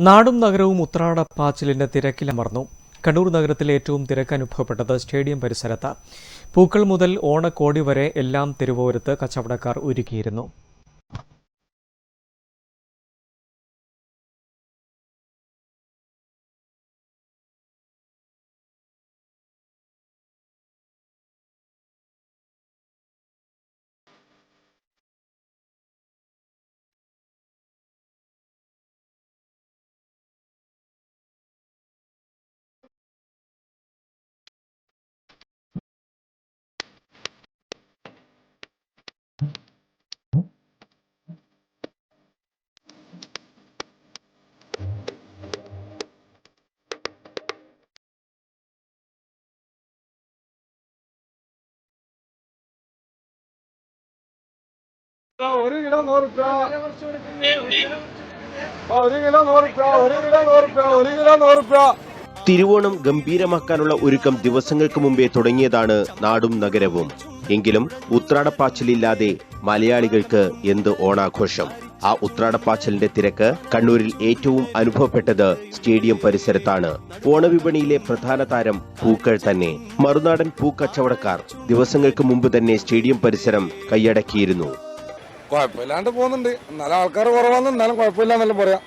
നാടും നഗരവും ഉത്രാട പാച്ചിലിന്റെ തിരക്കിലമർന്നു കണ്ണൂർ നഗരത്തിലെ ഏറ്റവും തിരക്ക് അനുഭവപ്പെട്ടത് സ്റ്റേഡിയം പരിസരത്ത്. പൂക്കൾ മുതൽ ഓണക്കോടി വരെ എല്ലാം തിരുവോരത്ത് കച്ചവടക്കാർ ഒരുക്കിയിരുന്നു. ഒരു കിലോ നൂറ് രൂപ. ഒരു കിലോ നൂറ് റുപ്യ ഒരു കിലോ നൂറ് രൂപ ഒരു കിലോ നൂറ് റുപ്യ തിരുവോണം ഗംഭീരമാക്കാനുള്ള ഒരുക്കം ദിവസങ്ങൾക്ക് മുമ്പേ തുടങ്ങിയതാണ് നാടും നഗരവും. എങ്കിലും ഉത്രാടപ്പാച്ചിലില്ലാതെ മലയാളികൾക്ക് എന്ത് ഓണാഘോഷം? ആ ഉത്രാടപ്പാച്ചിലിന്റെ തിരക്ക് കണ്ണൂരിൽ ഏറ്റവും അനുഭവപ്പെട്ടത് സ്റ്റേഡിയം പരിസരത്താണ്. ഓണവിപണിയിലെ പ്രധാന താരം പൂക്കൾ തന്നെ. മറുനാടൻ പൂക്കച്ചവടക്കാർ ദിവസങ്ങൾക്ക് മുമ്പ് തന്നെ സ്റ്റേഡിയം പരിസരം കൈയടക്കിയിരുന്നു. കുഴപ്പമില്ലാണ്ട് പോകുന്നുണ്ട്. എന്നാലും ആൾക്കാർ കുറവാന്ന് എന്നാലും കുഴപ്പമില്ല എന്നെല്ലാം പറയാം.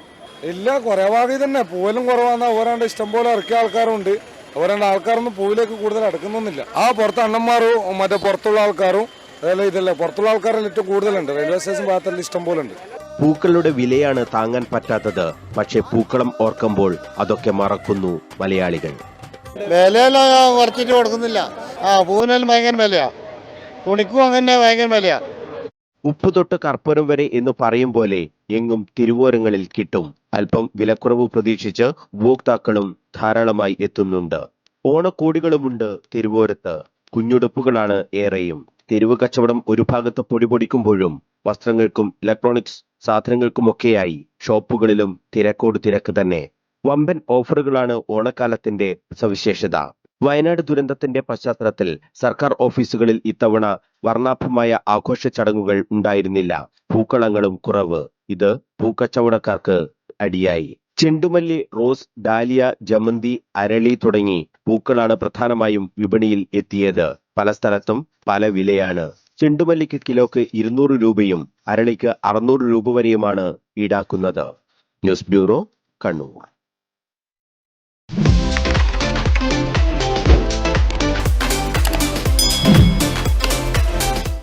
ഇല്ല കുറവാകി തന്നെ. പൂവലും കുറവാന്ന്. ഓരാണ്ട് ഇഷ്ടംപോലെ ഇറക്കിയ ആൾക്കാരുണ്ട്. ഓരാണ്ട് ആൾക്കാരൊന്നും പൂവിലേക്ക് കൂടുതൽ അടുക്കുന്നൊന്നുമില്ല. ആ പുറത്ത് അണ്ണന്മാരും മറ്റേ പുറത്തുള്ള ആൾക്കാരും അതല്ല ഇതല്ല പുറത്തുള്ള ആൾക്കാരെല്ലാം ഏറ്റവും കൂടുതലുണ്ട്. റെയിൽവേ സ്റ്റേഷൻ ഭാഗത്തെല്ലാം ഇഷ്ടംപോലെ ഉണ്ട് പൂക്കളുടെ വിലയാണ് താങ്ങാൻ പറ്റാത്തത്. പക്ഷേ പൂക്കളം ഓർക്കുമ്പോൾ അതൊക്കെ മറക്കുന്നു മലയാളികൾ. വിലയെല്ലാം കുറച്ചിട്ട് കൊടുക്കുന്നില്ല. ആ പൂവിനെല്ലാം ഭയങ്കര വിലയാ. തുണിക്കും അങ്ങനെ ഭയങ്കര വിലയാ. ഉപ്പ് തൊട്ട് കർപ്പൂരം വരെ എന്ന് പറയും പോലെ എങ്ങും തിരുവോരങ്ങളിൽ കിട്ടും. അല്പം വിലക്കുറവ് പ്രതീക്ഷിച്ച് ഉപഭോക്താക്കളും ധാരാളമായി എത്തുന്നുണ്ട്. ഓണക്കോടികളുമുണ്ട് തിരുവോരത്ത്. കുഞ്ഞുടുപ്പുകളാണ് ഏറെയും. തെരുവ് കച്ചവടം ഒരു ഭാഗത്ത് പൊടിപൊടിക്കുമ്പോഴും വസ്ത്രങ്ങൾക്കും ഇലക്ട്രോണിക്സ് സാധനങ്ങൾക്കുമൊക്കെയായി ഷോപ്പുകളിലും തിരക്കോട് തിരക്ക് തന്നെ. വമ്പൻ ഓഫറുകളാണ് ഓണക്കാലത്തിന്റെ സവിശേഷത. വയനാട് ദുരന്തത്തിന്റെ പശ്ചാത്തലത്തിൽ സർക്കാർ ഓഫീസുകളിൽ ഇത്തവണ വർണാഭമായ ആഘോഷ ചടങ്ങുകൾ ഉണ്ടായിരുന്നില്ല. പൂക്കളങ്ങളും കുറവ്. ഇത് പൂക്കച്ചവടക്കാർക്ക് അടിയായി. ചെണ്ടുമല്ലി റോസ് ഡാലിയ ജമന്തി അരളി തുടങ്ങി പൂക്കളാണ് പ്രധാനമായും വിപണിയിൽ എത്തിയത്. പല സ്ഥലത്തും പല വിലയാണ്. ചെണ്ടുമല്ലിക്ക് കിലോക്ക് ഇരുന്നൂറ് രൂപയും അരളിക്ക് അറുന്നൂറ് രൂപ വരെയുമാണ് ഈടാക്കുന്നത്. News bureau Kannur.